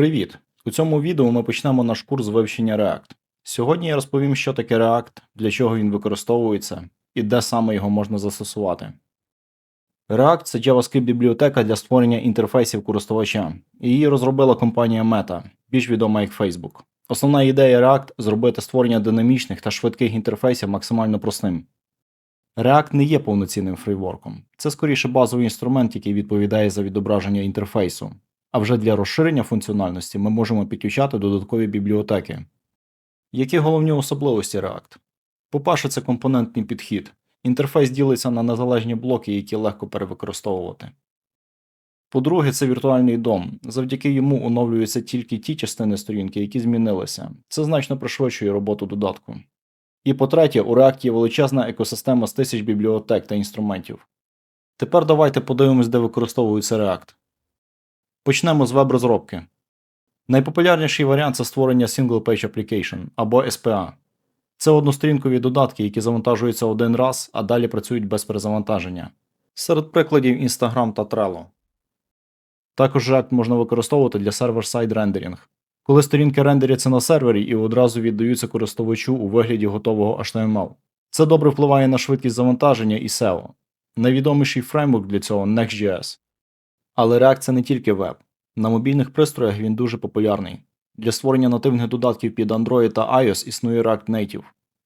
Привіт! У цьому відео ми почнемо наш курс вивчення React. Сьогодні я розповім, що таке React, для чого він використовується і де саме його можна застосувати. React це JavaScript бібліотека для створення інтерфейсів користувача. Її розробила компанія Meta, більш відома як Facebook. Основна ідея React зробити створення динамічних та швидких інтерфейсів максимально простим. React не є повноцінним фрейворком. Це скоріше базовий інструмент, який відповідає за відображення інтерфейсу. А вже для розширення функціональності ми можемо підключати додаткові бібліотеки. Які головні особливості React? По-перше, це компонентний підхід. Інтерфейс ділиться на незалежні блоки, які легко перевикористовувати. По-друге, це віртуальний дом. Завдяки йому оновлюються тільки ті частини сторінки, які змінилися. Це значно пришвидшує роботу додатку. І по-третє, у React є величезна екосистема з тисяч бібліотек та інструментів. Тепер давайте подивимось, де використовується React. Почнемо з веб-розробки. Найпопулярніший варіант це створення Single Page Application або SPA. Це однострінкові додатки, які завантажуються один раз, а далі працюють без перезавантаження. Серед прикладів Instagram та Trello. Також React можна використовувати для сервер-сайд рендерінг. Коли сторінки рендеряться на сервері і одразу віддаються користувачу у вигляді готового HTML. Це добре впливає на швидкість завантаження і SEO. Найвідоміший фреймворк для цього Next.js. Але React не тільки веб. На мобільних пристроях він дуже популярний. Для створення нативних додатків під Android та iOS існує React Native.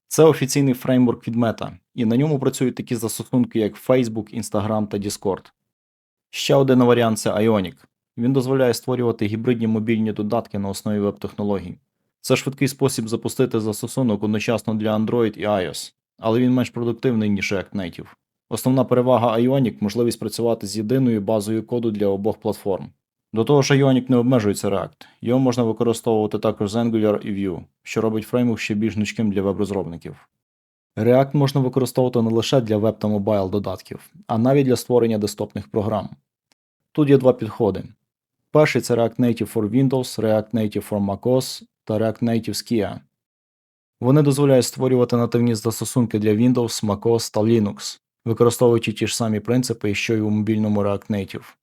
Це офіційний фреймворк від Meta, і на ньому працюють такі застосунки, як Facebook, Instagram та Discord. Ще один варіант це Ionic. Він дозволяє створювати гібридні мобільні додатки на основі веб-технологій. Це швидкий спосіб запустити застосунок одночасно для Android і iOS, але він менш продуктивний, ніж React Native. Основна перевага Ionic – можливість працювати з єдиною базою коду для обох платформ. До того ж, Ionic не обмежується React, його можна використовувати також з Angular і Vue, що робить фреймворк ще більш гнучким для веб-розробників. React можна використовувати не лише для веб та мобайл додатків, а навіть для створення десктопних програм. Тут є два підходи. Перший це React Native for Windows, React Native for macOS та React Native Skia. Вони дозволяють створювати нативні застосунки для Windows, macOS та Linux, використовуючи ті ж самі принципи, що й у мобільному React Native.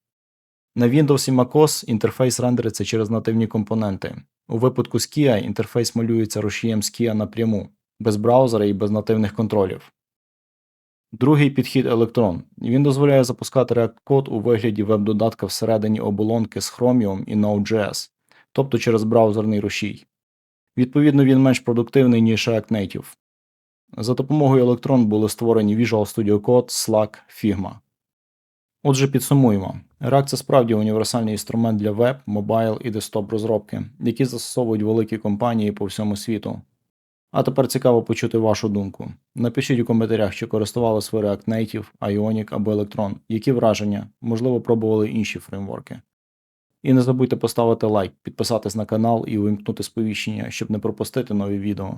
На Windows і macOS інтерфейс рендериться через нативні компоненти. У випадку Skia інтерфейс малюється рушієм Skia напряму, без браузера і без нативних контролів. Другий підхід Electron. Він дозволяє запускати React код у вигляді веб-додатка всередині оболонки з Chromium і Node.js, тобто через браузерний рушій. Відповідно, він менш продуктивний, ніж React Native. За допомогою Electron були створені Visual Studio Code, Slack, Figma. Отже, підсумуємо. React – це справді універсальний інструмент для веб, мобайл і десктоп розробки, які застосовують великі компанії по всьому світу. А тепер цікаво почути вашу думку. Напишіть у коментарях, чи користувалися ви React Native, Ionic або Electron, які враження, можливо, пробували інші фреймворки. І не забудьте поставити лайк, підписатись на канал і увімкнути сповіщення, щоб не пропустити нові відео.